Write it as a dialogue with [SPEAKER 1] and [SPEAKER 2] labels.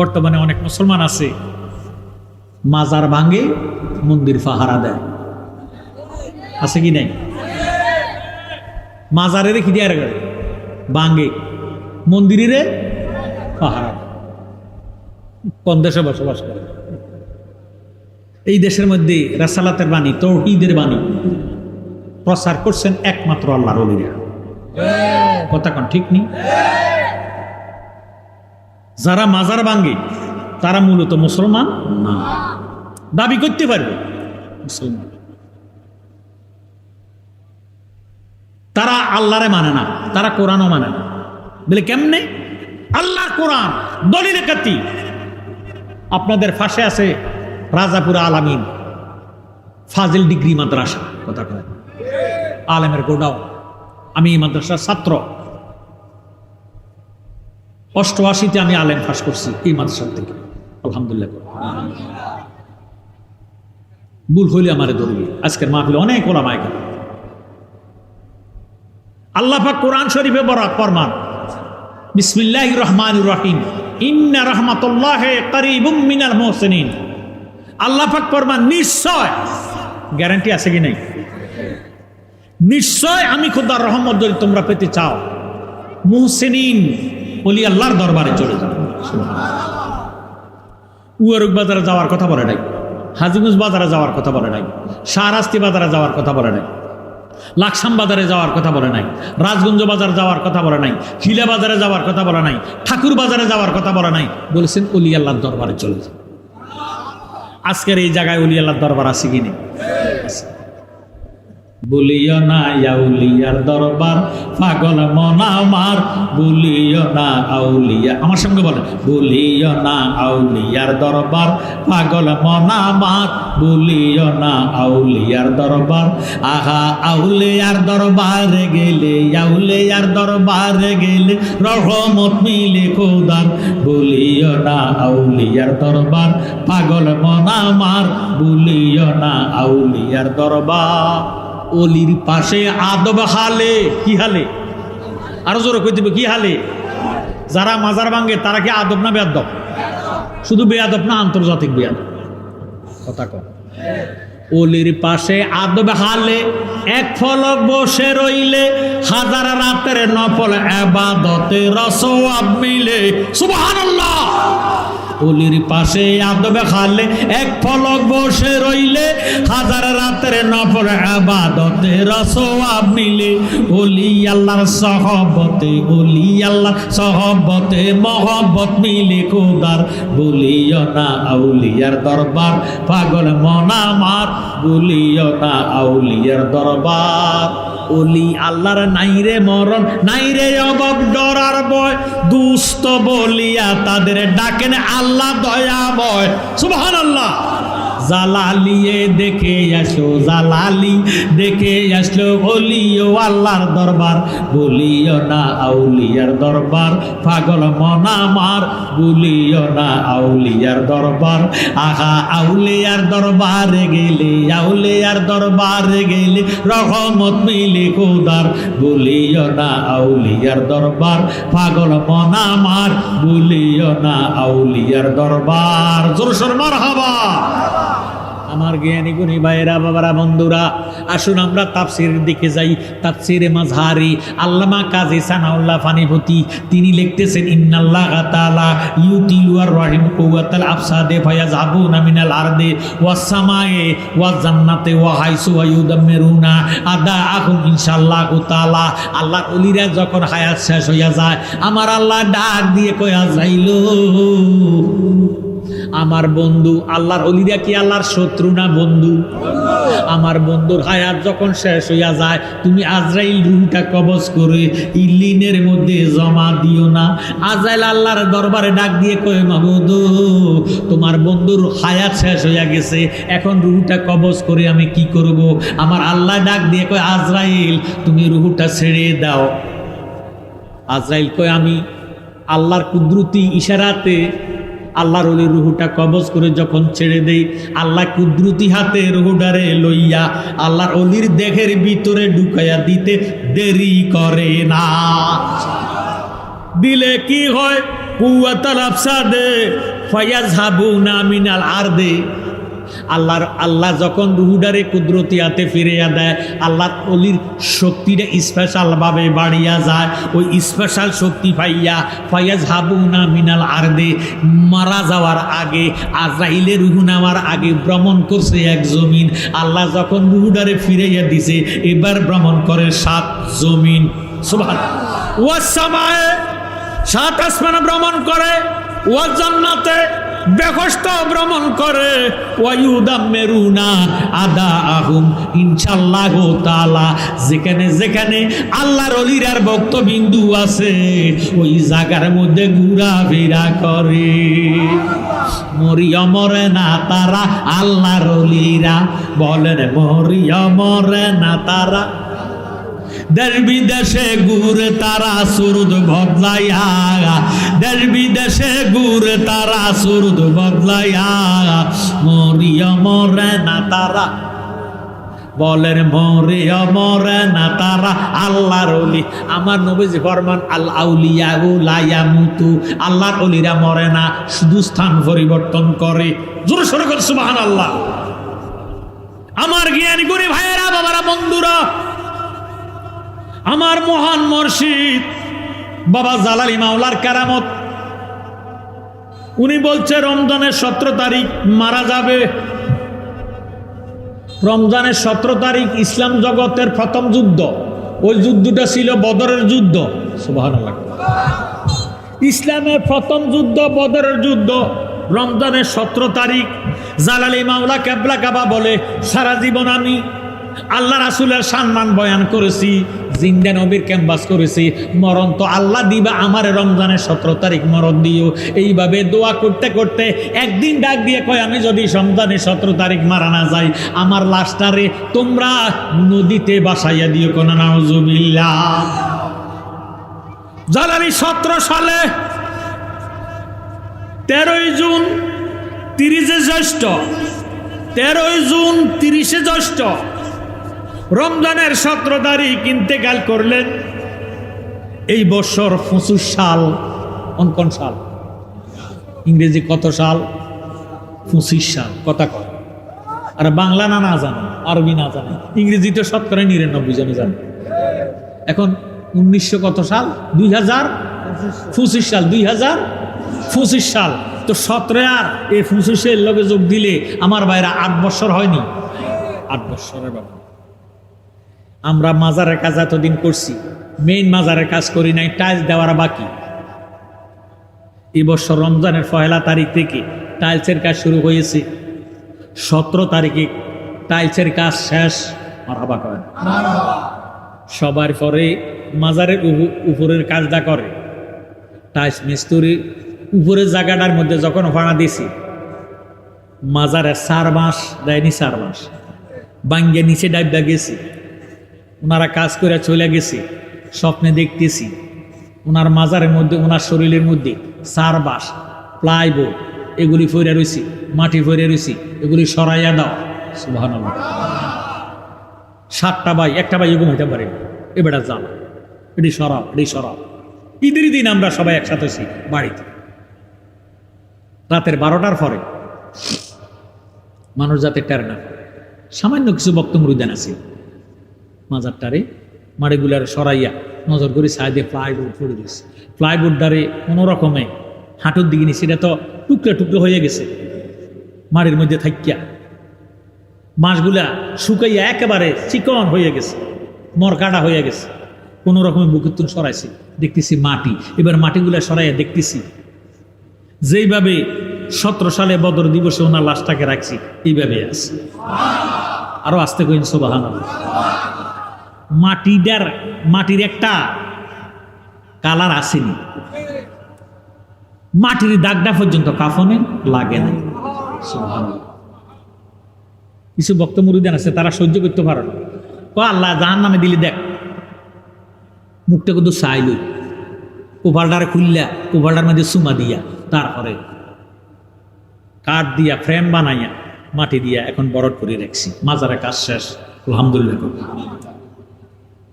[SPEAKER 1] বর্তমানে অনেক মুসলমান আছে। মাজার ভাঙে মন্দির ফাহারা দেয়। আছে কি নাই? মাজারে রেখে দিয়ে রাখে ভাঙে মন্দিরে পাহারা। কোন দেশে বসবাস করে? এই দেশের মধ্যে রাসালাতের বাণী তৌহিদের বাণী প্রচার করছেন একমাত্র আল্লাহর অলিরা। কথা কোন ঠিক নেই? যারা মাজার ভাঙ্গে তারা মূলত মুসলমান না। দাবি করতে পারবে, মুসলমান। তারা আল্লাহরে মানে না, তারা কোরআনও মানে না। বলে কেমনে? আল্লাহ কোরআন, দলিলে কাতি আপনাদের ফাঁসে আছে রাজাপুর আলামিন। ফাজিল ডিগ্রি মাদ্রাসা, কথা কয়। আলেমের গোডাও আমি এই মাদ্রাসার ছাত্র। অষ্টআশিতে আমি আলেম ফাঁস করছি এই মাদ্রাসার থেকে। আলহামদুলিল্লাহ। ভুল হইলে আমারে ধরবি। আজকের মাহফিলে অনেক ওলামায় কেন আল্লাহ কোরআন শরীফে বড় ফরমান। বিসমিল্লাহ রহমান রহিম। ইন্না রহমাতুল্লাহ করিবুম মিনাল মুহসিনিন। আল্লাহ পাক ফরমান, নিশ্চয়। গ্যারান্টি আছে কি নাই? নিশ্চয় আমি খোদার রহমত যদি তোমরা পেতে চাও। মুহসিনিন। বলি আল্লাহর দরবারে চলে যাও উয়ারুক বাজারে যাওয়ার কথা বলে নাই। হাজিগঞ্জ বাজারে যাওয়ার কথা বলে নাই। শাহরাস্তি বাজারে যাওয়ার কথা বলে নাই। লাকসাম বাজারে যাওয়ার কথা বলে নাই। রাজগঞ্জ বাজার যাওয়ার কথা বলে নাই। হিলা বাজারে যাওয়ার কথা বলে নাই। ঠাকুর বাজারে যাওয়ার কথা বলে নাই। বলেছেন, অলি আল্লাহর দরবারে চলে যাও আজকের এই জায়গায় অলি আল্লাহর দরবার আছে কি নেই? আছে। বলিও না আউলিয়ার দরবার, পাগল মনা আমার, বলিও না আউলিয়া। আমার সঙ্গে বলে বলিও না আউলিয়ার দরবার, পাগল মনা আমার, বলিও না আউলিয়ার দরবার। আহা, আউলিয়ার দরবারে গেলে, আউলিয়ার দরবারে গেলে রহমত মিলে খোদার। বলিও না আউলিয়ার দরবার, পাগল মনা আমার, বলিও না আউলিয়ার দরবার। অলির পাশে আদব হালে। কি হালে? আরও জোরে কই দিবে, কি হালে? যারা মাজার ভাঙ্গে তারা কি আদব না বেয়াদব? শুধু বেয়াদব না, আন্তর্জাতিক বেয়াদব। কথা কম অলির পাশে আদব হালে, এক ফলক বসে রইলে, হাজার রাতের নফল আবাদতে রসওয়াব মিলে। সুবহানাল্লাহ! অলির পাশে আদবে খালে এক ফলক বসে রইলে। হাজার রাতের নফল আবাদতে রসওয়াব মিলে। অলি আল্লাহর সহবতে, অলি আল্লাহর সহবতে মহব্বত মিলে খোদার বলিও না আউলিয়ার দরবার, পাগল মনা মার। বলিও না আউলিয়ার দরবার। অলি আল্লাহর নাইরে মরণ, নাইরে অভাব ডরার বয়। দুস্থ বলিয়া তাদের ডাকেন আল্লাহ দয়া বয় সুবহান আল্লাহ জালালিয়ে দেখে আসো, জালালি দেখে আসলো বলিও আল্লাহর দরবার, বলিও না আউলিয়ার দরবার, পাগল মনা মার বলিও না আউলিয়ার দরবার, আহা আউলিয়ার দরবারে গেলে, আউলিয়ার দরবারে গেলে রহমত মিলে খোদার বলিও না আউলিয়ার দরবার, পাগল মনা মার বলিও না আউলিয়ার দরবার। জোর সরমার হাবা আমার জ্ঞানী গুণী ভাইয়েরা, বাবারা, বন্ধুরা, আসুন আমরা তাফসিরের দিকে যাই। তাফসিরে মাঝহারি আল্লামা কাজী সানাউল্লাহ ফানিপতি তিনি লিখতেছেন, ইন্নাল্লাহ তাআলা ইউতিলু আর রহিম কুওয়াতাল আফসাদে ফায়াযহাবুনা মিনাল আরদে ওয়াস সামায়ে ওয়াজ জান্নাতে ওয়া হাইসু ওয়া ইউদাম্মিরুনা আদা আকুম ইনশাআল্লাহ তাআলা। আল্লাহর ওলিরা যখন হায়াত শেষ হইয়া যায়, আমার আল্লাহ ডাক দিয়ে কয়া যাইলো। আমার বন্ধু, আল্লাহর অলিরা কি আল্লাহর শত্রু না বন্ধু? আমার বন্ধুর হায়াত যখন শেষ হইয়া যায়, তুমি আজরাইল রুহটা কবজ করে ইলিনের মধ্যে জমা দিও না। আজরাইল আল্লাহর দরবারে ডাক দিয়ে কয়ে মাহবুদ তোমার বন্ধুর হায়াত শেষ হইয়া গেছে। এখন রুহটা কবজ করে আমি কি করব? আমার আল্লাহ ডাক দিয়ে কয়, আজরাইল, তুমি রুহুটা ছেড়ে দাও। আজরাইল কয়, আমি আল্লাহর কুদরতি ইশারাতে আল্লাহর ওলি রুহুটা কবজ করে যখন ছেড়ে দেই, আল্লাহ কুদরতি হাতে রুহুডারে লইয়া আল্লাহর অলির দেহের ভিতরে ঢুকাইয়া দিতে দেরি করে না। দিলে কি হয়? কুয়াতাল আফসাদে না মিনাল আরদে। আল্লাহর, আল্লাহ যখন রুহুডারে কুদরতি হাতে ফিরিয়া দেয় আল্লাহ অলির শক্তিটা স্পেশাল ভাবে বাড়িয়া যায়। ওই স্পেশাল শক্তি পাইয়া ফায়াজ হাবুনা মিনাল আরদে মারা যাওয়ার আগে, আজরাইলে রুহু নামার আগে ভ্রমণ করছে এক জমিন। আল্লাহ যখন রুহুডারে ফিরাইয়া দিছে, এবার ভ্রমণ করে সাত জমিন। সাত আসমানে ভ্রমণ করে ওয়া জান্নাতে বেকষ্ট ভ্রমণ করে। ওয়ায়ুদাম মেরুনা আদা আহুম ইনশাল্লাহ তালা যেখানে যেখানে আল্লাহর অলিরার ভক্তবিন্দু আছে, ওই জায়গার মধ্যে ঘোরাফেরা করে। মরিয়মরে না তারা আল্লাহর অলিরা। বলেন মরিয়মরে না তারা দেশ বিদেশে ঘুরে তারা সুরদ বদলাইয়া। দেশ বিদেশে ঘুরে তারা সুরদ বদলাইয়া। মরিয়া মরে না তারা। বলেন মরিয়া মরে না তারা। আল্লাহর অলি আমার নবীজি ফরমান, আল আউলিয়া লাইয়া মুতু আল্লাহর অলিরা মরে না শুধু স্থান পরিবর্তন করে। জোরে সরে করে সুবাহান আল্লাহ আমার জ্ঞানী গুরি ভাইয়েরা, বাবারা, বন্ধুরা আমার মহান মর্শিদ, বাবা জালালি মাওলার কারামত। উনি বলছে, রমজানের সতেরো তারিখ মারা যাবে। রমজানের সতেরো তারিখ ইসলাম জগতের প্রথম যুদ্ধ। ওই যুদ্ধটা ছিল বদরের যুদ্ধ। ইসলামের প্রথম যুদ্ধ, বদরের যুদ্ধ। রমজানের সতেরো তারিখ, জালালি মাওলা কেবলা কাবা বলে, সারা জীবন আমি আল্লাহ রাসুলের সম্মান বয়ান করেছি। জিন্দা নবীর ক্যাম্পাস করেছি। মরণ তো আল্লাহ দিবা, আমার রমজানের সতেরো তারিখ মরণ দিও। এইভাবে দোয়া করতে করতে একদিন ডাক দিয়ে কয়, আমি যদি রমজানের সতেরো তারিখ মারা না যাই, আমার লাশটারে তোমরা নদীতে বাসাইয়া দিও কোন নাউজুবিল্লাহ। জালালি সতেরো সালে তেরোই জুন তিরিশে জ্যৈষ্ঠ, তেরোই জুন তিরিশে জ্যৈষ্ঠ রমজানের সতেরো তারিখ ইন্তেকাল করলেন। এই বছর পঁচিশ সাল অঙ্কন সাল? ইংরেজি কত সাল? পঁচিশ সাল, কথা কয়। আর বাংলা না না জানে, আরবি না জানে। ইংরেজি তো শতকরা নিরানব্বই জনে জানে। এখন উনিশশো কত সাল? দুই হাজার পঁচিশ সাল, দুই হাজার পঁচিশ সাল। তো সতেরো আর এই পঁচিশের লগে যোগ দিলে আমার বাইরে আট বছর হয়নি। আট বছরের ব্যাপার। আমরা মাজারের কাজ এতদিন করছি। মেইন মাজারের কাজ করি নাই টাইলস দেওয়ার বাকি। এই বছর রমজানের পয়লা তারিখ থেকে টাইলসের কাজ শুরু হয়েছে। সতেরো তারিখে টাইলসের কাজ শেষ। মারাবা করেন। সবার পরে মাজারের উপ- উপরের কাজটা করে। টাইলস মিস্ত্রি উপরের জায়গাটার মধ্যে যখন ভাড়া দিছি, মাজারের চার মাস দেয়নি চার মাস। বাঙ্গে নিচে ডাইবা গেছি। ওনারা কাজ করে চলে গেছে, স্বপ্নে দেখতেছি। ওনার মাজারের মধ্যে, ওনার শরীরের মধ্যে চার বাস, প্লাইবোর্ড, এগুলি ফইরা রয়েছি মাটি ফইরা রয়েছি এগুলি সরাইয়া দাও। সুবাহান সাতটা বাই, একটা বাই এগুলো হইতে পারে। এবারে যাও এটি সরাও এটি সরাও। ঈদের দিন আমরা সবাই একসাথে আছি বাড়িতে। রাতের বারোটার পরে মানুষ যাতে টের না সামান্য কিছু বক্তব্য উদ্যান আছে। মাজারটারে মাড়িগুলার সরাইয়া নজর করে সাইডে প্লাইবোর্ড পড়ে দিয়েছে প্লাইবোর্ডটারে কোনো রকমে হাঁটুর দিকে নিয়ে সেটা তো টুকরো টুকরো হয়ে গেছে, মাড়ির মধ্যে থাকিয়া মাছগুলা শুকাইয়া একেবারে চিকন হয়ে গেছে, মরকাটা হয়ে গেছে। কোনো রকমের বুকুত্তুন সরাইছি, দেখতেছি মাটি। এবার মাটিগুলা সরাইয়া দেখতেছি, যেইভাবে সতেরো সালে বদর দিবসে ওনার লাশটাকে রাখছি এইভাবে আছে। আরও আসতে কইন সোবাহান মাটিটার মাটির একটা কালার আসেনি। মাটির দাগটা পর্যন্ত কাফনে লাগে না কিছু বক্ত মুরিদান আছে, তারা সহ্য করতে পারে না। আল্লাহ জাহান নামে দিলি দেখ, মুখটা কিন্তু চাইল কোভালটারে খুললা কোভালটার মধ্যে সুমা দিয়া, তারপরে কাঠ দিয়া, ফ্রেম বানাইয়া, মাটি দিয়া এখন বরট করে রাখছি। মাজারে কাজ শেষ, আলহামদুলিল্লাহ।